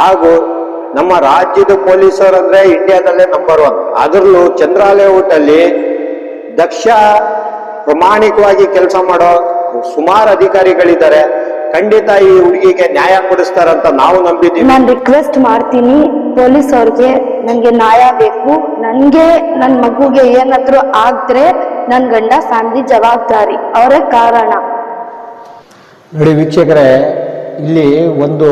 ಹಾಗೂ ನಮ್ಮ ರಾಜ್ಯದ ಪೊಲೀಸರು ಅಂದ್ರೆ ಇಂಡಿಯಾದಲ್ಲೇ ನಂಬರ್ ಒನ್ ಅದರಲ್ಲೂ ಚಂದ್ರ ಊಟಲ್ಲಿ ಅಲ್ಲಿ ದಕ್ಷ ಪ್ರಾಮಾಣಿಕವಾಗಿ ಕೆಲಸ ಮಾಡೋ ಸುಮಾರು ಅಧಿಕಾರಿಗಳಿದ್ದಾರೆ. ಖಂಡಿತ ಈ ಹುಡುಗಿಗೆ ನ್ಯಾಯ ಕೊಡಿಸ್ತಾರಂತ ನಾವು ನಂಬಿದ್ದೀವಿ. ನಾನು ರಿಕ್ವೆಸ್ಟ್ ಮಾಡ್ತೀನಿ ಪೊಲೀಸ್ ಅವ್ರಿಗೆ ನನಗೆ ನ್ಯಾಯ ಬೇಕು. ನನಗೆ ನನ್ನ ಮಗುಗೆ ಏನಾದ್ರೂ ಆದ್ರೆ ನನ್ನ ಗಂಡ ಫ್ಯಾಮಿಲಿ ಜವಾಬ್ದಾರಿ. ಅವರೇ ಕಾರಣ. ನೋಡಿ ವೀಕ್ಷಕರೇ ಇಲ್ಲಿ ಒಂದು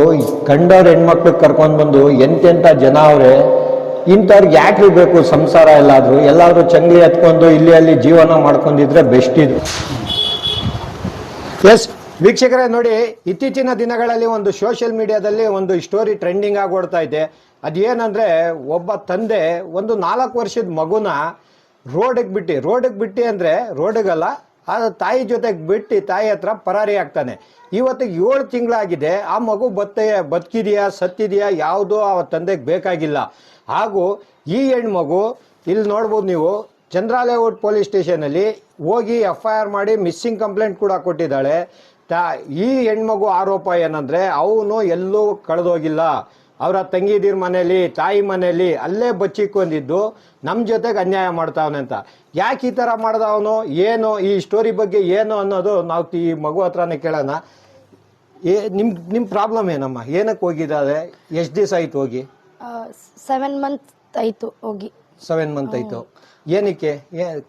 ಕಂಡವ್ರ ಹೆಣ್ಮಕ್ಳು ಕರ್ಕೊಂಡು ಬಂದು ಎಂತೆಂಥ ಜನ ಅವರೇ, ಇಂಥವ್ರಿಗೆ ಯಾಕೆ ಬೇಕು ಸಂಸಾರ ಎಲ್ಲಾದರೂ? ಎಲ್ಲಾದರೂ ಚಂಗ್ಲಿ ಎತ್ಕೊಂಡು ಇಲ್ಲಿ ಅಲ್ಲಿ ಜೀವನ ಮಾಡ್ಕೊಂಡಿದ್ರೆ ಬೆಸ್ಟ್ ಇದು. ಎಸ್ ವೀಕ್ಷಕರೇ ನೋಡಿ, ಇತ್ತೀಚಿನ ದಿನಗಳಲ್ಲಿ ಒಂದು ಸೋಷಿಯಲ್ ಮೀಡಿಯಾದಲ್ಲಿ ಒಂದು ಸ್ಟೋರಿ ಟ್ರೆಂಡಿಂಗ್ ಆಗಿ ಓಡ್ತಾ ಇದೆ. ಅದೇನಂದ್ರೆ, ಒಬ್ಬ ತಂದೆ ಒಂದು ನಾಲ್ಕು ವರ್ಷದ ಮಗುನ ರೋಡಿಗೆ ಬಿಟ್ಟು. ರೋಡಿಗೆ ಬಿಟ್ಟು ಅಂದ್ರೆ ರೋಡಿಗಲ್ಲ ಆ ತಾಯಿ ಜೊತೆಗೆ ಬಿಟ್ಟು ತಾಯಿ ಹತ್ರ ಪರಾರಿ ಆಗ್ತಾನೆ. ಇವತ್ತಿಗೆ ಏಳು ತಿಂಗಳಾಗಿದೆ. ಆ ಮಗು ಬತ್ತೆ, ಬದುಕಿದೆಯಾ, ಸತ್ತಿದೆಯಾ, ಯಾವುದೂ ಆ ತಂದೆಗೆ ಬೇಕಾಗಿಲ್ಲ. ಹಾಗೂ ಈ ಹೆಣ್ಮಗು, ಇಲ್ಲಿ ನೋಡ್ಬೋದು ನೀವು ಚಂದ್ರಾಲೇಔಟ್ ಪೊಲೀಸ್ ಸ್ಟೇಷನಲ್ಲಿ ಹೋಗಿ ಎಫ್ ಐ ಆರ್ ಮಾಡಿ ಮಿಸ್ಸಿಂಗ್ ಕಂಪ್ಲೇಂಟ್ ಕೂಡ ಕೊಟ್ಟಿದ್ದಾಳೆ. ತಾ, ಈ ಹೆಣ್ಮಗು ಆರೋಪ ಏನಂದರೆ, ಅವನು ಎಲ್ಲೂ ಕಳೆದೋಗಿಲ್ಲ. ಅವರ ತಂಗಿದಿರ ಮನೆಯಲ್ಲಿ ತಾಯಿ ಮನೆಯಲ್ಲಿ ಅಲ್ಲೇ ಬಚ್ಚಿಕೊಂಡಿದ್ದು ನಮ್ಮ ಜೊತೆಗೆ ಅನ್ಯಾಯ ಮಾಡ್ತಾವನೆ ಅಂತ. ಯಾಕೆ ಈ ಥರ ಮಾಡ್ದ ಅವನು? ಏನು? ಈ ಸ್ಟೋರಿ ಬಗ್ಗೆ ಏನು ಅನ್ನೋದು ನಾವು ಈ ಮಗು ಹತ್ರನೇ ಕೇಳೋಣ. ಏ ನಿಮ್ಮ ನಿಮ್ಮ ಪ್ರಾಬ್ಲಮ್ ಏನಮ್ಮ? ಏನಕ್ಕೆ ಹೋಗಿದ್ದಾರೆ ಎಷ್ಟು ದಿವಸ ಆಯ್ತು ಹೋಗಿ? ಸೆವೆನ್ ಮಂತ್ ಆಯಿತು ಹೋಗಿ. ಸೆವೆನ್ ಮಂತ್ ಆಯಿತು. ಏನಕ್ಕೆ?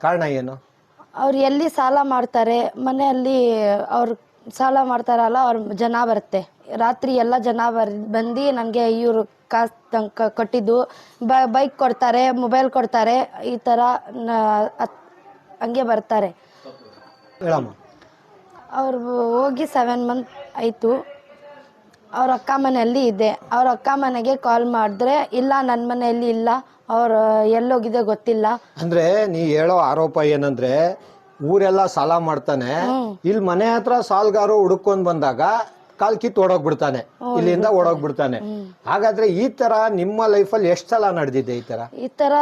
ಕಾರಣ ಏನು? ಅವ್ರು ಎಲ್ಲಿ ಸಾಲ ಮಾಡ್ತಾರೆ? ಮನೆಯಲ್ಲಿ ಅವ್ರು ಸಾಲ ಮಾಡ್ತಾರಲ್ಲ ಅವ್ರ ಜನ ಬರುತ್ತೆ. ರಾತ್ರಿ ಎಲ್ಲ ಜನ ಬರ್ ಬಂದು ನನಗೆ ಇವರು ಕಾಸು ತನಕ ಕೊಟ್ಟಿದ್ದು. ಬೈಕ್ ಕೊಡ್ತಾರೆ ಮೊಬೈಲ್ ಕೊಡ್ತಾರೆ ಈ ಥರ ಹಂಗೆ ಬರ್ತಾರೆ. ಹೇಳಮ್ಮ. ಅವ್ರು ಹೋಗಿ ಸೆವೆನ್ ಮಂತ್ ಆಯಿತು. ಅವ್ರ ಅಕ್ಕ ಮನೆಯಲ್ಲಿ ಇದೆ. ಅವ್ರ ಅಕ್ಕ ಮನೆಗೆ ಕಾಲ್ ಮಾಡಿದ್ರೆ ಇಲ್ಲ ನನ್ನ ಮನೆಯಲ್ಲಿ ಇಲ್ಲ ಅವ್ರು ಎಲ್ಲೋಗಿದೆ ಗೊತ್ತಿಲ್ಲ. ಅಂದ್ರೆ ನೀ ಹೇಳೋ ಆರೋಪ ಏನಂದ್ರೆ ಊರೆಲ್ಲ ಸಾಲ ಮಾಡ್ತಾನೆ. ಇಲ್ಲಿ ಮನೆ ಹತ್ರ ಸಾಲ್ಗಾರು ಹುಡುಕೊಂಡ್ ಬಂದಾಗ ಕಾಲ್ ಕಿತ್ ಓಡೋಗ್ಬಿಡ್ತಾನೆ ಇಲ್ಲಿಂದ ಓಡೋಗ್ಬಿಡ್ತಾನೆ ಹಾಗಾದ್ರೆ ಈ ತರ ನಿಮ್ಮ ಲೈಫಲ್ಲಿ ಎಷ್ಟು ಸಲ ನಡೆದಿದೆ ಈ ತರ ಈ ಥರ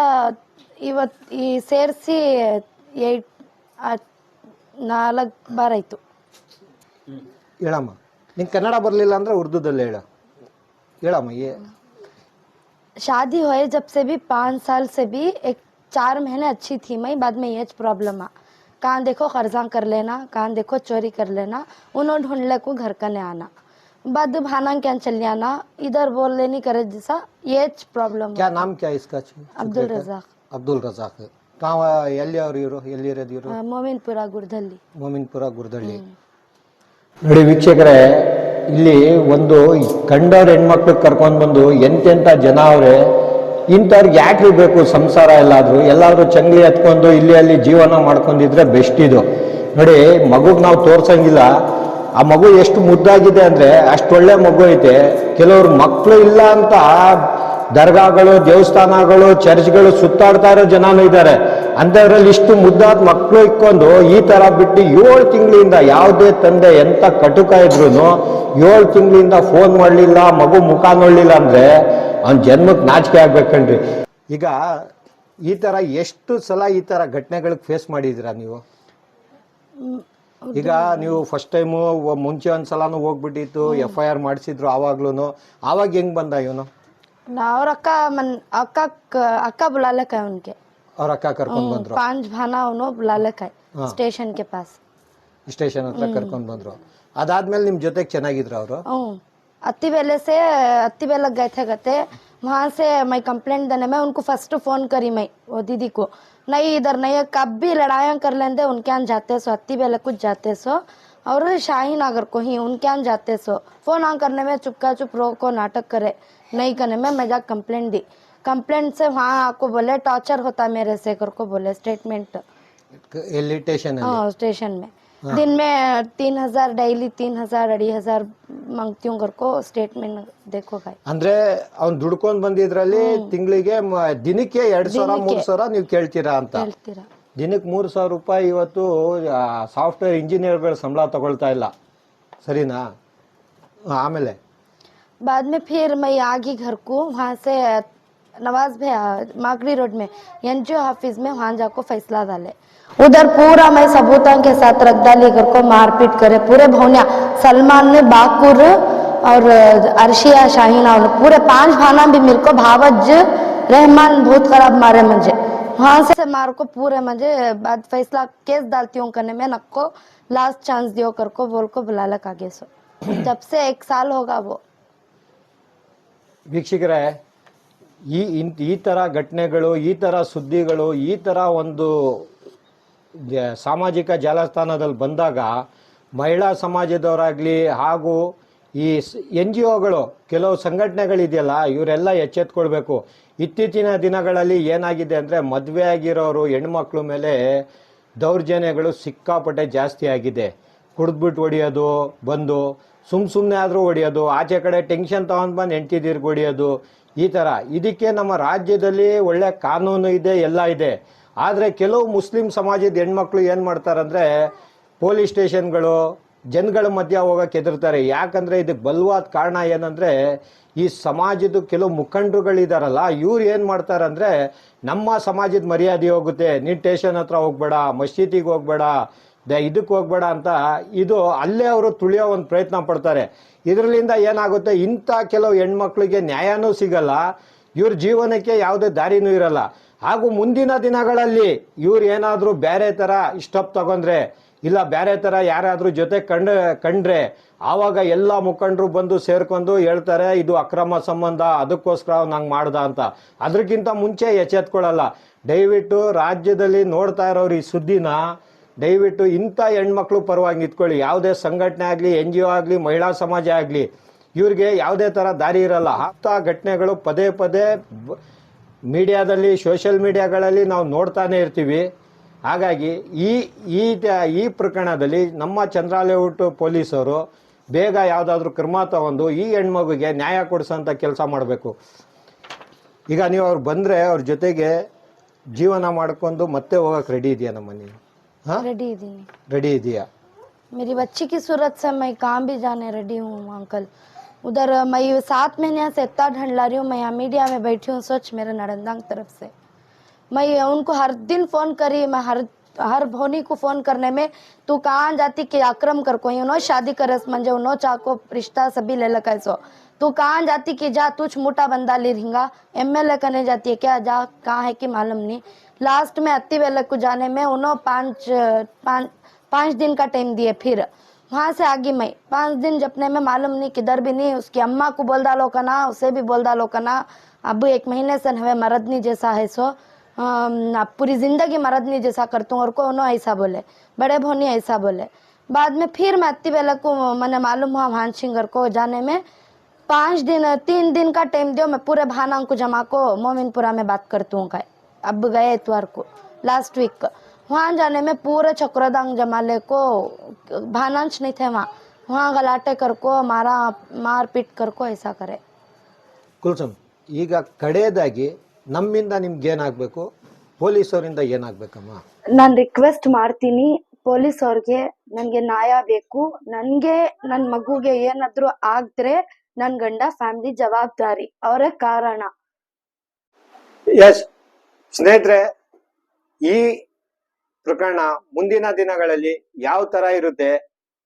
ಇವತ್ತು ಈ ಸೇರಿಸಿ ಏಟ್ ನಾಲ್ಕು ಬಾರ್ ಆಯಿತು ಹೇಳಮ್ಮ ನಿಂಗೆ ಕನ್ನಡ ಬರಲಿಲ್ಲ ಅಂದ್ರೆ ಉರ್ದುದಲ್ಲಿ ಹೇಳ ಹೇಳಮ್ಮ ಏ शादी हुए जब से भी पाँच साल से भी एक चार महीने अच्छी थी मैं बाद में ये प्रॉब्लम आ कहाँ देखो कर्जा कर लेना कहाँ देखो चोरी कर लेना उन्होंने ढूंढले को घर का नहीं आना बाद भाना क्या चल आना इधर बोल लेनी करे जैसा ये प्रॉब्लम ಕ್ಯಾ ನಾಮ್ ಕ್ಯಾ ಇಸ್ಕಾ अब्दुल रजाक ಅಬ್ದುಲ್ ರಜಾಕ್ ತಾವ ಎಲ್ಲಿ ಅವ್ರು ಇವರು ಎಲ್ಲಿ ಇರೋದು ಇವರು अ, मोमिनपुरा गुरदली ಮೋಮಿನ್ಪುರ ಗುರ್ದಳ್ಳಿ ನೋಡಿ ವೀಕ್ಷಕರೇ ಇಲ್ಲಿ ಒಂದು ಕಂಡವ್ರ ಹೆಣ್ಮಕ್ಳು ಕರ್ಕೊಂಡು ಬಂದು ಎಂತೆಂಥ ಜನ ಅವ್ರೆ ಇಂಥವ್ರಿಗೆ ಯಾಕೆ ಬೇಕು ಸಂಸಾರ ಎಲ್ಲಾದರೂ? ಎಲ್ಲಾದ್ರೂ ಚಂಗ್ಲಿ ಹತ್ಕೊಂಡು ಇಲ್ಲಿ ಅಲ್ಲಿ ಜೀವನ ಮಾಡ್ಕೊಂಡಿದ್ರೆ ಬೆಸ್ಟ್ ಇದು. ನೋಡಿ, ಮಗುಗೆ ನಾವು ತೋರ್ಸಂಗಿಲ್ಲ. ಆ ಮಗು ಎಷ್ಟು ಮುದ್ದಾಗಿದೆ ಅಂದ್ರೆ ಅಷ್ಟೊಳ್ಳೆ ಮಗು ಐತೆ. ಕೆಲವ್ರು ಮಕ್ಕಳು ಇಲ್ಲ ಅಂತ ದರ್ಗಾಗಳು, ದೇವಸ್ಥಾನಗಳು, ಚರ್ಚ್ಗಳು ಸುತ್ತಾಡ್ತಾ ಇರೋ ಜನನೂ ಇದ್ದಾರೆ ಅಂಥದ್ರಲ್ಲಿ ಇಷ್ಟು ಮುದ್ದಾದ ಮಕ್ಕಳು ಇಕ್ಕೊಂಡು ಈ ಥರ ಬಿಟ್ಟು ಏಳು ತಿಂಗಳಿಂದ ಯಾವುದೇ ತಂದೆ ಎಂಥ ಕಟುಕ ಇದ್ರು ಏಳು ತಿಂಗಳಿಂದ ಫೋನ್ ಮಾಡಲಿಲ್ಲ, ಮಗು ಮುಖ ನೋಡಲಿಲ್ಲ ಅಂದ್ರೆ ಅವ್ನ ಜನ್ಮಕ್ಕೆ ನಾಚಿಕೆ ಆಗ್ಬೇಕಣ್ರಿ ಈಗ ಈ ಥರ ಎಷ್ಟು ಸಲ ಈ ಥರ ಘಟನೆಗಳಿಗೆ ಫೇಸ್ ಮಾಡಿದ್ದೀರಾ ನೀವು? ಈಗ ನೀವು ಫಸ್ಟ್ ಟೈಮು ಮುಂಚೆ ಒಂದು ಸಲನೂ ಹೋಗ್ಬಿಟ್ಟಿತ್ತು ಎಫ್ ಐ ಆರ್ ಮಾಡಿಸಿದ್ರು ಆವಾಗ್ಲೂ ಆವಾಗ ಹೆಂಗೆ ಬಂದ ಇವನು? ಅವ್ರ ಅಕ್ಕ ಮನ್ ಅಕ್ಕ ಅಕ್ಕ ಬುಲಾಲಕ್ಕ ಅವನಿಗೆ. ಅವ್ರ ಅಕ್ಕ ಕರ್ಕೊಂಡು ಬಂದ್ರು. ಪಾಂಚ್ ಭಾನ ಅವನು ಬುಲಾಲಕ್ಕ ಸ್ಟೇಷನ್ ಕೆ ಪಾಸ್. ಸ್ಟೇಷನ್ ಹತ್ರ ಕರ್ಕೊಂಡು ಬಂದ್ರು. ಅದಾದ್ಮೇಲೆ ನಿಮ್ಮ ಜೊತೆಗೆ ಚೆನ್ನಾಗಿದ್ರು ಅವರು? अति बेले से अति बेलग गए थे कहते वहाँ से मैं कंप्लेंट देने में उनको फ़र्स्ट फ़ोन करी मैं वो दीदी को। नहीं इधर नहीं है कब भी लड़ाइयाँ कर लेते उनके यहाँ जाते सो अति बेलग कुछ जाते सो और शाही नगर को ही उनके यहाँ जाते सो। फ़ोन ऑन हाँ करने में चुपका चुप रो को नाटक करे नहीं करने में मैं जा कंप्लेंट दी। कंप्लेंट से वहाँ आपको बोले टॉर्चर होता मेरे से को बोले स्टेटमेंट हाँ। स्टेशन में। दिन में तीन हजार डेली तीन हजार अढ़ी हजार मांगती हूँ घर को स्टेटमेंट देखो भाई ಅಂದ್ರೆ ಅವ್ನ್ ದುಡ್ಕೊಂಡ್ ಬಂದಿದ್ರಲ್ಲಿ ತಿಂಗಳಿಗೆ ದಿನಕ್ಕೆ ಎರಡ್ ಸಾವಿರ ಮೂರ್ ಸಾವಿರ ನೀವು ಕೇಳ್ತೀರಾ ಅಂತ ಹೇಳ್ತೀರಾ ದಿನಕ್ಕೆ ಮೂರು ಸಾವಿರ ರೂಪಾಯಿ ಇವತ್ತು ಸಾಫ್ಟ್ವೇರ್ ಇಂಜಿನಿಯರ್ಗಳು ಸಂಬಳ ತಗೊಳ್ತಾ ಇಲ್ಲ ಸರಿನಾ ಆ, ಆಮೇಲೆ बाद में फिर मैं आ गई घर को वहाँ से नवाज़ भाई माकड़ी रोड में एन जी ऑफ़िस में वहाँ जाकर फैसला डाले। उधर पूरा मैं सबूतों के साथ रगदा लेकर को मारपीट करे। पूरे भवनिया, सलमान ने, बाकुर और अर्शिया शाहीना पूरे पाँच भाना भी मेरे को भावज, रहमान बहुत खराब मारे मुझे। वहाँ से मार को पूरे मुझे बाद फैसला केस डालती हूँ करने में, नक्को लास्ट चांस दियो कर को, बोल को बुला लगा सो जब से एक साल होगा वो। भिक्षिक रहा है। ಈ ಇನ್ ಈ ಥರ ಘಟನೆಗಳು, ಈ ಥರ ಸುದ್ದಿಗಳು, ಈ ಥರ ಒಂದು ಸಾಮಾಜಿಕ ಜಾಲತಾಣದಲ್ಲಿ ಬಂದಾಗ ಮಹಿಳಾ ಸಮಾಜದವರಾಗಲಿ ಹಾಗೂ ಈ ಎನ್ ಜಿ ಒಗಳು, ಕೆಲವು ಸಂಘಟನೆಗಳಿದೆಯಲ್ಲ, ಇವರೆಲ್ಲ ಎಚ್ಚೆತ್ಕೊಳ್ಬೇಕು. ಇತ್ತೀಚಿನ ದಿನಗಳಲ್ಲಿ ಏನಾಗಿದೆ ಅಂದರೆ ಮದುವೆ ಆಗಿರೋರು, ಹೆಣ್ಮಕ್ಳ ಮೇಲೆ ದೌರ್ಜನ್ಯಗಳು ಸಿಕ್ಕಾಪಟ್ಟೆ ಜಾಸ್ತಿ ಆಗಿದೆ. ಕುಡಿದ್ಬಿಟ್ಟು ಹೊಡಿಯೋದು, ಬಂದು ಸುಮ್ ಸುಮ್ಮನೆ ಆದರೂ ಹೊಡೆಯೋದು, ಆಚೆ ಕಡೆ ಟೆನ್ಷನ್ ತಗೊಂಡು ಬಂದು ಹೆಂಡ್ತಿದ್ದೀರ್ಗೆ ಹೊಡೆಯೋದು, ಈ ಥರ ಇದಕ್ಕೆ ನಮ್ಮ ರಾಜ್ಯದಲ್ಲಿ ಒಳ್ಳೆ ಕಾನೂನು ಇದೆ, ಎಲ್ಲ ಇದೆ. ಆದರೆ ಕೆಲವು ಮುಸ್ಲಿಂ ಸಮಾಜದ ಹೆಣ್ಮಕ್ಳು ಏನು ಮಾಡ್ತಾರಂದ್ರೆ, ಪೊಲೀಸ್ ಸ್ಟೇಷನ್ಗಳು, ಜನಗಳ ಮಧ್ಯ ಹೋಗಕ್ಕೆ ಹೆದರ್ತಾರೆ. ಯಾಕಂದರೆ ಇದಕ್ಕೆ ಬಲವಾದ ಕಾರಣ ಏನಂದರೆ, ಈ ಸಮಾಜದ ಕೆಲವು ಮುಖಂಡರುಗಳಿದಾರಲ್ಲ, ಇವ್ರು ಏನು ಮಾಡ್ತಾರಂದರೆ, ನಮ್ಮ ಸಮಾಜದ ಮರ್ಯಾದೆ ಹೋಗುತ್ತೆ. ನೀನು ಸ್ಟೇಷನ್ ಹತ್ರ ಹೋಗ್ಬೇಡ, ಮಸೀದಿಗೆ ಹೋಗ್ಬೇಡ ದ, ಇದಕ್ಕೆ ಹೋಗ್ಬೇಡ ಅಂತ ಇದು ಅಲ್ಲೇ ಅವರು ತುಳಿಯೋ ಒಂದು ಪ್ರಯತ್ನ ಪಡ್ತಾರೆ. ಇದರಿಂದ ಏನಾಗುತ್ತೆ? ಇಂಥ ಕೆಲವು ಹೆಣ್ಮಕ್ಳಿಗೆ ನ್ಯಾಯನೂ ಸಿಗಲ್ಲ. ಇವ್ರ ಜೀವನಕ್ಕೆ ಯಾವುದೇ ದಾರಿನೂ ಇರಲ್ಲ. ಹಾಗೂ ಮುಂದಿನ ದಿನಗಳಲ್ಲಿ ಇವ್ರು ಏನಾದರೂ ಬೇರೆ ಥರ ಸ್ಟೆಪ್ ತಗೊಂಡ್ರೆ, ಇಲ್ಲ ಬೇರೆ ಥರ ಯಾರಾದರೂ ಜೊತೆ ಕಂಡ, ಕಂಡ್ರೆ, ಆವಾಗ ಎಲ್ಲ ಮುಖಂಡರು ಬಂದು ಸೇರ್ಕೊಂಡು ಹೇಳ್ತಾರೆ, ಇದು ಅಕ್ರಮ ಸಂಬಂಧ, ಅದಕ್ಕೋಸ್ಕರ ನಂಗೆ ಮಾಡ್ದ ಅಂತ. ಅದಕ್ಕಿಂತ ಮುಂಚೆ ಎಚ್ಚೆತ್ಕೊಳ್ಳಲ್ಲ ದಯವಿಟ್ಟು ರಾಜ್ಯದಲ್ಲಿ ನೋಡ್ತಾ ಇರೋರು ಈ ಸುದ್ದಿನ ದಯವಿಟ್ಟು ಇಂಥ ಹೆಣ್ಮಕ್ಳು ಪರವಾಗಿ ನಿಂತ್ಕೊಳ್ಳಿ. ಯಾವುದೇ ಸಂಘಟನೆ ಆಗಲಿ, ಎನ್ ಜಿ ಒ ಆಗಲಿ, ಮಹಿಳಾ ಸಮಾಜ ಆಗಲಿ, ಇವ್ರಿಗೆ ಯಾವುದೇ ಥರ ದಾರಿ ಇರಲ್ಲ. ಅಂಥ ಘಟನೆಗಳು ಪದೇ ಪದೇ ಮೀಡಿಯಾದಲ್ಲಿ, ಸೋಷಿಯಲ್ ಮೀಡಿಯಾಗಳಲ್ಲಿ ನಾವು ನೋಡ್ತಾನೆ ಇರ್ತೀವಿ. ಹಾಗಾಗಿ ಈ ಈ ಈ ಪ್ರಕರಣದಲ್ಲಿ ನಮ್ಮ ಚಂದ್ರಾಲೇಔಟ್ ಪೊಲೀಸರು ಬೇಗ ಯಾವುದಾದ್ರೂ ಕ್ರಮ ತಗೊಂಡು ಈ ಹೆಣ್ಮಗುಗೆ ನ್ಯಾಯ ಕೊಡಿಸೋಂಥ ಕೆಲಸ ಮಾಡಬೇಕು. ಈಗ ನೀವು ಅವ್ರು ಬಂದರೆ ಅವ್ರ ಜೊತೆಗೆ ಜೀವನ ಮಾಡ್ಕೊಂಡು ಮತ್ತೆ ಹೋಗೋಕೆ ರೆಡಿ ಇದೆಯಾ ನಮ್ಮ हाँ? रेडी दी रेडी दिया। मेरी बच्ची की सूरत से मैं काम भी जाने रेडी हूँ अंकल। उधर मैं सात महीने से इतना ढंड ला रही हूँ मैं यहाँ मीडिया में बैठी हूँ सोच मेरे नरंदांग तरफ़ से। मैं उनको हर दिन फ़ोन करी मैं हर हर भोनी को फ़ोन करने में तू कहाँ जाती कि आक्रम कर कोई उन्होंने शादी करस मंजे चाको रिश्ता सभी ले लकायसो तू कहाँ जाती कि जा तुझ मोटा बंदा ले रिंगा एम एल ए करने जाती है क्या? जा, कहाँ है कि मालूम नहीं। लास्ट में अति वेले को जाने, में उन्होंने पाँच पाँच पाँच दिन का टाइम दिए फिर। वहाँ से आगे मैं। पाँच दिन जपने में मालूम नहीं किधर भी नहीं, उसकी अम्मा को बोल डालो का ना, उसे भी बोल डालो कना अब एक महीने से हमें मरदनी जैसा है सो। अब पूरी ज़िंदगी मरदनी जैसा करता हूँ और को उन्होंने ऐसा बोले। बड़े भोनी ऐसा बोले। बाद में फिर मैं अति वेला को, मैंने मालूम हुआ भान सिंगर को जाने में। पाँच दिन तीन दिन का टाइम दियो मैं पूरे भाना को जमा को मोमिनपुरा में बात करती हूँ का अब गए इतवार को लास्ट वीक वहाँ जाने में पूरे चक्रदांग जमाले को भानांश नहीं थे वहाँ वहाँ गलाटे कर को मारा मार पीट कर को ऐसा करे ಕುಲ್ಸಮ್ ಈಗ ಕಡೆಯದಾಗಿ ನಮ್ಮಿಂದ ನಿಮ್ಗೆ ಏನಾಗಬೇಕು ಪೊಲೀಸರಿಂದ ಏನಾಗಬೇಕಮ್ಮ ನಾನು ರಿಕ್ವೆಸ್ಟ್ ಮಾಡ್ತೀನಿ ಪೊಲೀಸ್ ಅವ್ರಿಗೆ ನನಗೆ ನ್ಯಾಯ ಬೇಕು ನನಗೆ ನನ್ನ ಮಗುಗೆ ಏನಾದರೂ ಆಗಿದ್ರೆ ನನ್ನ ಗಂಡ ಫ್ಯಾಮಿಲಿ ಜವಾಬ್ದಾರಿ, ಅವರೇ ಕಾರಣ. ಎಸ್ ಸ್ನೇಹಿತರೆ, ಈ ಪ್ರಕರಣ ಮುಂದಿನ ದಿನಗಳಲ್ಲಿ ಯಾವ ತರ ಇರುತ್ತೆ,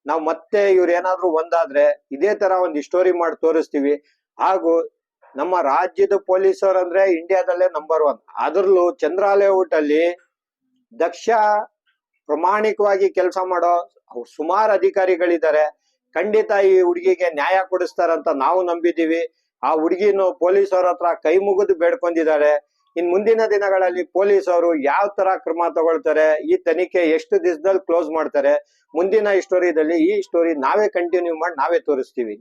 ನಾವು ಮತ್ತೆ ಇವ್ರು ಏನಾದ್ರೂ ಒಂದಾದ್ರೆ ಇದೇ ತರ ಒಂದು ಸ್ಟೋರಿ ಮಾಡಿ ತೋರಿಸ್ತೀವಿ. ಹಾಗೂ ನಮ್ಮ ರಾಜ್ಯದ ಪೊಲೀಸರು ಅಂದ್ರೆ ಇಂಡಿಯಾದಲ್ಲೇ ನಂಬರ್ ಒನ್ ಅದ್ರಲ್ಲೂ ಚಂದ್ರಾಲೇಔಟ್ ಅಲ್ಲಿ ದಕ್ಷ ಪ್ರಾಮಾಣಿಕವಾಗಿ ಕೆಲಸ ಮಾಡೋ ಸುಮಾರು ಅಧಿಕಾರಿಗಳಿದ್ದಾರೆ. ಖಂಡಿತ ಈ ಹುಡುಗಿಗೆ ನ್ಯಾಯ ಕೊಡಿಸ್ತಾರಂತ ನಾವು ನಂಬಿದೀವಿ ಆ ಹುಡುಗಿನು ಪೊಲೀಸರ ಹತ್ರ ಕೈ ಮುಗಿದು ಬೇಡ್ಕೊಂಡಿದ್ದಾರೆ. ಇನ್ ಮುಂದಿನ ದಿನಗಳಲ್ಲಿ ಪೊಲೀಸರು ಯಾವ ತರ ಕ್ರಮ ತಗೊಳ್ತಾರೆ, ಈ ತನಿಖೆ ಎಷ್ಟು ದಿವಸದಲ್ಲಿ ಕ್ಲೋಸ್ ಮಾಡ್ತಾರೆ, ಮುಂದಿನ ಸ್ಟೋರಿದಲ್ಲಿ ಈ ಸ್ಟೋರಿ ನಾವೇ ಕಂಟಿನ್ಯೂ ಮಾಡಿ ನಾವೇ ತೋರಿಸ್ತೀವಿ.